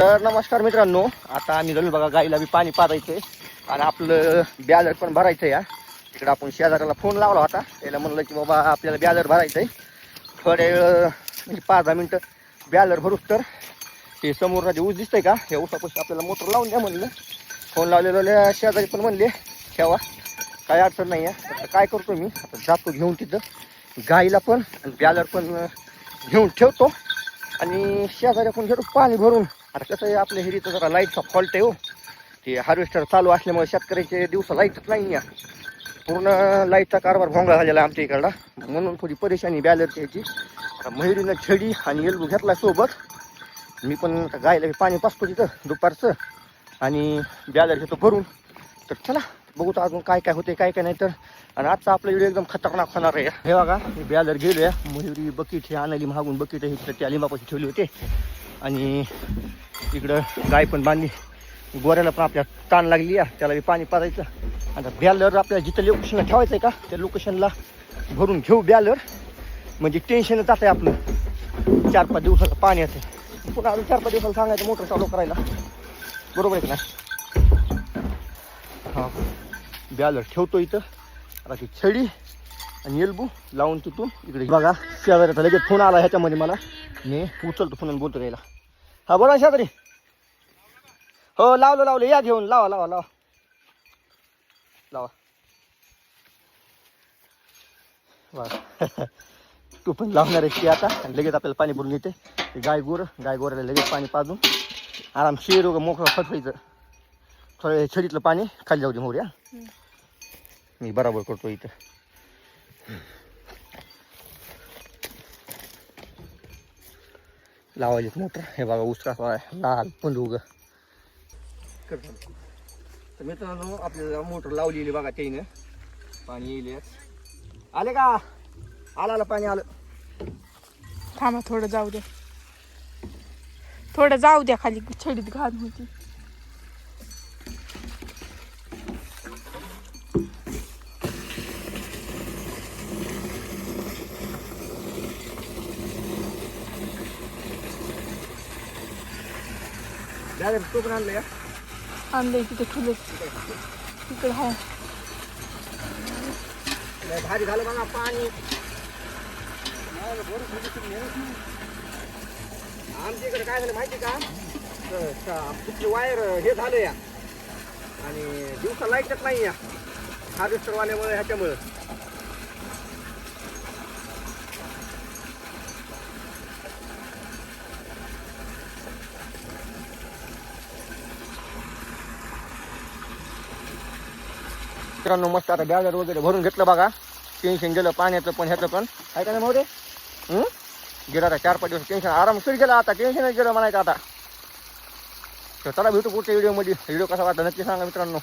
तर नमस्कार मित्रांनो आता आम्ही झालो बघा गाईला बी पाणी पाजायचंय. आणि आपलं ब्याजर पण भरायचं या तिकडे आपण शेजाऱ्याला फोन लावला होता. त्याला म्हणलं की बाबा आपल्याला ब्याजर भरायचंय. थोडे वेळ म्हणजे पाच दहा मिनटं ब्याजर भरूच तर. ते समोर जे ऊस दिसतंय का? हे ऊसापासून आपल्याला मोटर लावून द्या म्हणलं. फोन लावलेलं शेजारी पण म्हणले ठेवा. काय अडचण नाही आहे आता काय करतो मी? आता जातो घेऊन तिथं. गाईला पण आणि ब्याजर पण घेऊन ठेवतो. आणि शेजारी पण घेतो पाणी भरून. आता कसं आहे आपल्या हिरीचं जरा लाईटचा फॉल्ट आहे हो. ते हार्वेस्टर चालू असल्यामुळे शेतकऱ्याचे दिवस लाईटच नाही या पूर्ण लाईटचा कारभार भोंगळा झालेला आमच्या इकडला. म्हणून थोडी परेशानी बॅलर याची मयुरीनं छडी आणि एलबू घेतला सोबत. मी पण गायला पाणी पाचतो तिथं दुपारचं. आणि बॅलर घेतो भरून. तर चला बघू तर अजून काय काय होते काय काय नाही तर. आणि आजचा आपला व्हिडिओ एकदम खतरनाक होणार आहे. हे बघा मी बॅलर आहे मयुरी बकेट हे आणली मागून बकेट हे त्या लिंबापाशी ठेवली होते. आणि इकडं गाय पण बांधली. गोऱ्याला पण आपल्या ताण लागली आहे. त्याला बी पाणी पाजायचं. आता बॅलर आपल्याला जिथं लोकेशनला ठेवायचं आहे का त्या लोकेशनला भरून घेऊ बॅलर. म्हणजे टेन्शनच आता आहे आपलं. चार पाच दिवसाचं पाणी येतं पुन्हा अजून चार पाच दिवसाला सांगायचं मोटर चालू करायला. बरोबर आहे का नाही? हां. बॅलर ठेवतो इथं. आता ती छडी आणि एल्बू लावून तिथून इकडे. बघा शेजाऱ्याचा लगेच फोन आला ह्याच्यामध्ये मला. मी उचलतो फोन बोलतो त्याला. हा बोला शेजारी हो लावलं लावलं. या घेऊन. लावा लावा लावा. लावा. वा. तू पण लावणार आहे की आता? आणि लगेच आपल्याला पाणी भरून येते. गाय गोर गाय गोऱ्याला लगेच पाणी पाजून आराम शेर वगैरे मोकळं फटवायचं. थोडं छडीतलं पाणी खाली जाऊ दे मोर्या मी बराबर करतो इथं. लावायलेत मोटर हे बघा ऊस कसा आहे लाल पंधुग तर मित्रांनो आपल्याला मोटर लावलेली बघा त्यानं पाणी येईल आले का आला आलं पाणी आलं थांबा थोडं जाऊ द्या थोडं जाऊ द्या खाली छडीत घाण होती तो पण आणलं या. आणलंय तिथे खुलं तिकडे हा भारी झालं बघा पाणी. आमच्या इकडे काय झालं माहिती का? कुठली वायर हे झालं या. आणि दिवसा लाईटच नाही या. हार्वेस्टर वाल्यामुळे ह्याच्यामुळं. मित्रांनो मस्त आता बॅगर वगैरे भरून घेतलं बघा. टेन्शन गेलं पाण्याचं पण ह्याचं पण. काय का नाही भाऊ गेला आता चार पाच दिवस टेन्शन. आराम सुरू गेला आता टेन्शनच गेलं म्हणायचं आता. तर चला भेटू पुढच्या व्हिडिओमध्ये व्हिडिओ कसा वाटला नक्की सांगा मित्रांनो.